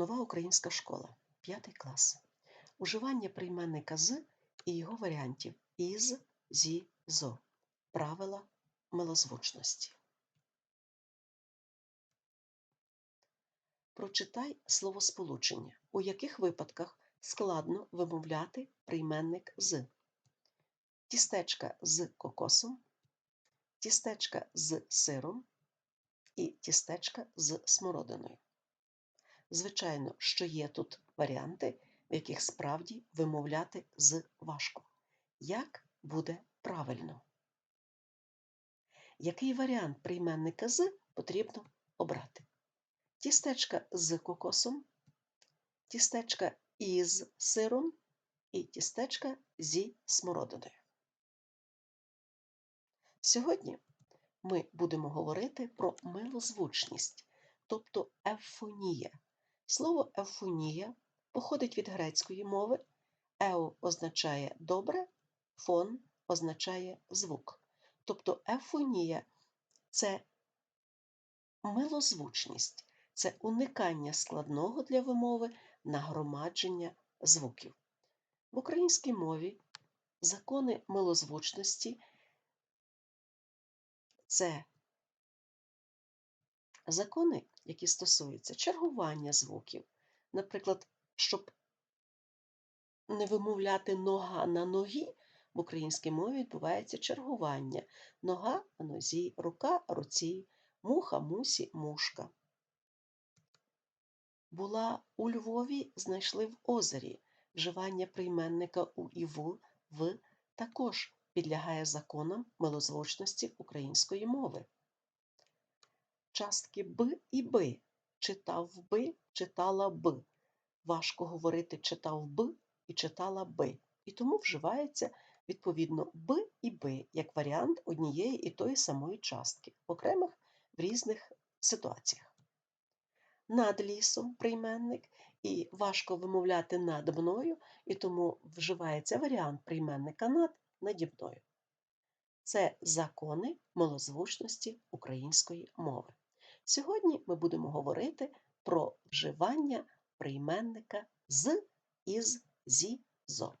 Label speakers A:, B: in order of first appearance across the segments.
A: Нова українська школа, 5 клас. Уживання прийменника з і його варіантів із, зі, зо. Правила милозвучності. Прочитай словосполучення, у яких випадках складно вимовляти прийменник з. Тістечка з кокосом, тістечка з сиром і тістечка з смородиною. Звичайно, що є тут варіанти, в яких справді вимовляти з важко. Як буде правильно? Який варіант прийменника з потрібно обрати? Тістечка з кокосом, тістечка із сиром і тістечка зі смородиною. Сьогодні ми будемо говорити про милозвучність, тобто ефонія. Слово ефонія походить від грецької мови. Ео означає добре, фон означає звук. Тобто ефонія це милозвучність, це уникання складного для вимови нагромадження звуків. В українській мові закони милозвучності це закони, які стосуються чергування звуків. Наприклад, щоб не вимовляти нога на ногі, в українській мові відбувається чергування. Нога на нозі, рука руці, муха мусі, мушка. Була у Львові, знайшли в озері. Вживання прийменника у і в, в також підлягає законам милозвучності української мови. Частки б і би читав би, читала б. Важко говорити читав б і читала би. І тому вживається відповідно б і би як варіант однієї і тої самої частки, окремих в різних ситуаціях. Над лісом прийменник, і важко вимовляти над мною, і тому вживається варіант прийменника над наді мною. Це закони малозвучності української мови. Сьогодні ми будемо говорити про вживання прийменника з, із, зі, зо.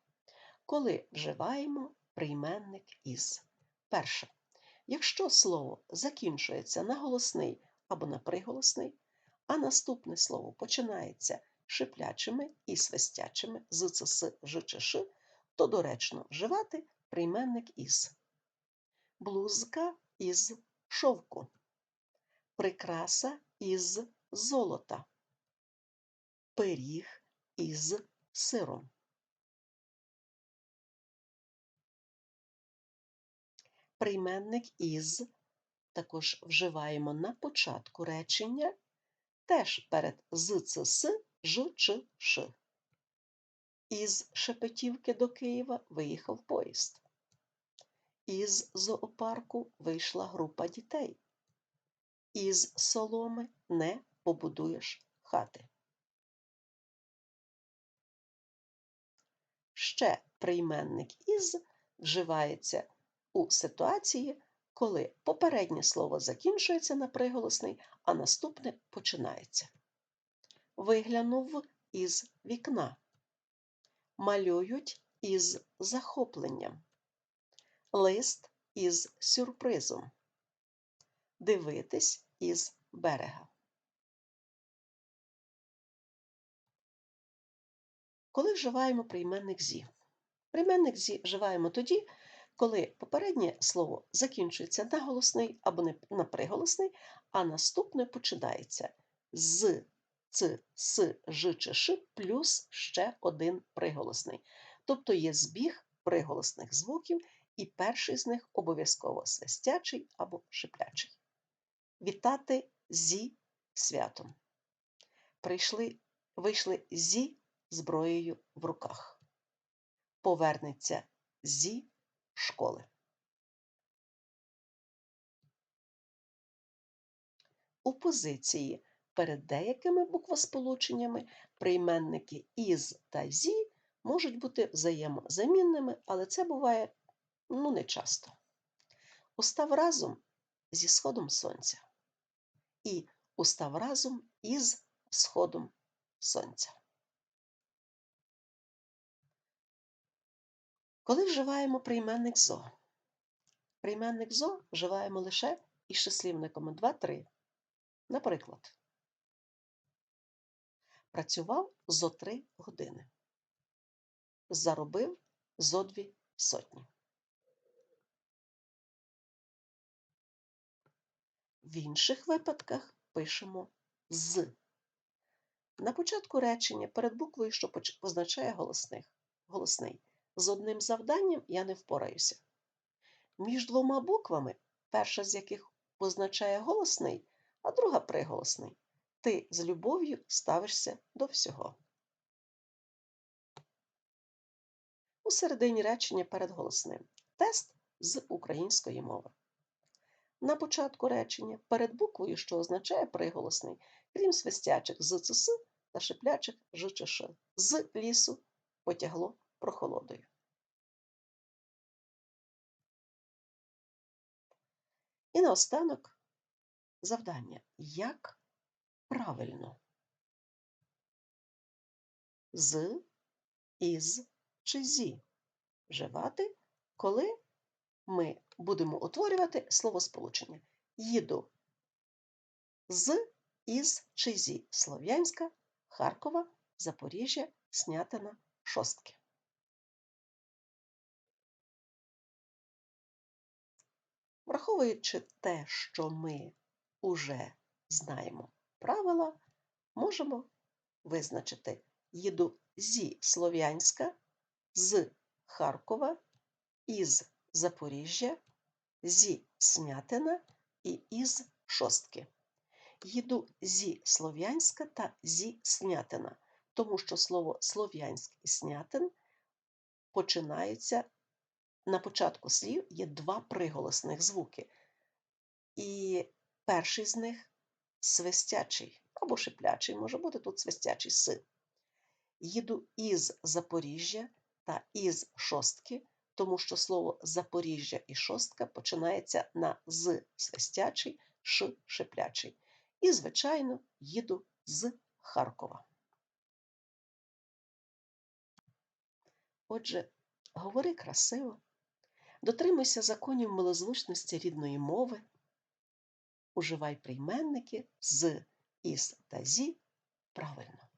A: Коли вживаємо прийменник із. Перше. Якщо слово закінчується на голосний або на приголосний, а наступне слово починається шиплячими і свистячими з ц, ж чи ш, то доречно вживати прийменник із. Блузка із шовку. Прикраса із золота. Пиріг із сиром. Прийменник із також вживаємо на початку речення, теж перед з, ц, с, ж, ч, ш. Із Шепетівки до Києва виїхав поїзд. Із зоопарку вийшла група дітей. Із соломи не побудуєш хати. Ще прийменник із вживається у ситуації, коли попереднє слово закінчується на приголосний, а наступне починається. Виглянув із вікна. Малюють із захопленням. Лист із сюрпризом. Дивитись із берега. Коли вживаємо прийменник зі? Прийменник зі вживаємо тоді, коли попереднє слово закінчується на голосний або на приголосний, а наступне починається з, ц, с, ж чи ш плюс ще один приголосний. Тобто є збіг приголосних звуків, і перший з них обов'язково свистячий або шиплячий. Вітати зі святом. Прийшли, Вийшли зі зброєю в руках. Повернеться зі школи. У позиції перед деякими буквосполученнями прийменники із та зі можуть бути взаємозамінними, але це буває ну, не часто. Устав разом зі сходом сонця і устав разом із сходом сонця. Коли вживаємо прийменник зо? Прийменник зо вживаємо лише із числівниками 2-3. Наприклад, працював зо 3 години. Заробив зо 2 сотні. В інших випадках пишемо з. На початку речення перед буквою, що позначає голосних, голосний. З одним завданням я не впораюся. Між двома буквами, перша з яких позначає голосний, а друга приголосний. Ти з любов'ю ставишся до всього. У середині речення перед голосним. Тест з української мови. На початку речення перед буквою, що означає приголосний, крім свистячих з ЦС та шиплячих ЖЧШ. З лісу потягло прохолодою. І наостанок завдання. Як правильно? З, із чи зі вживати, коли ми будемо утворювати словосполучення. Їду з, із чи зі Слов'янська, Харкова, Запоріжжя, Снятина, Шостки. Враховуючи те, що ми уже знаємо правила, можемо визначити їду зі Слов'янська, з Харкова, із Запоріжжя, зі Снятина і із Шостки. Їду зі Слов'янська та зі Снятина, тому що слово Слов'янськ і Снятин починаються на початку слів є два приголосних звуки. І перший з них свистячий або шиплячий, може бути тут свистячий си. Їду із Запоріжжя та із шостки, тому що слово Запоріжжя і шостка починається на з свистячий, ш шиплячий. І, звичайно, їду з Харкова. Отже, говори красиво, дотримуйся законів милозвучності рідної мови, уживай прийменники з, із та зі правильно.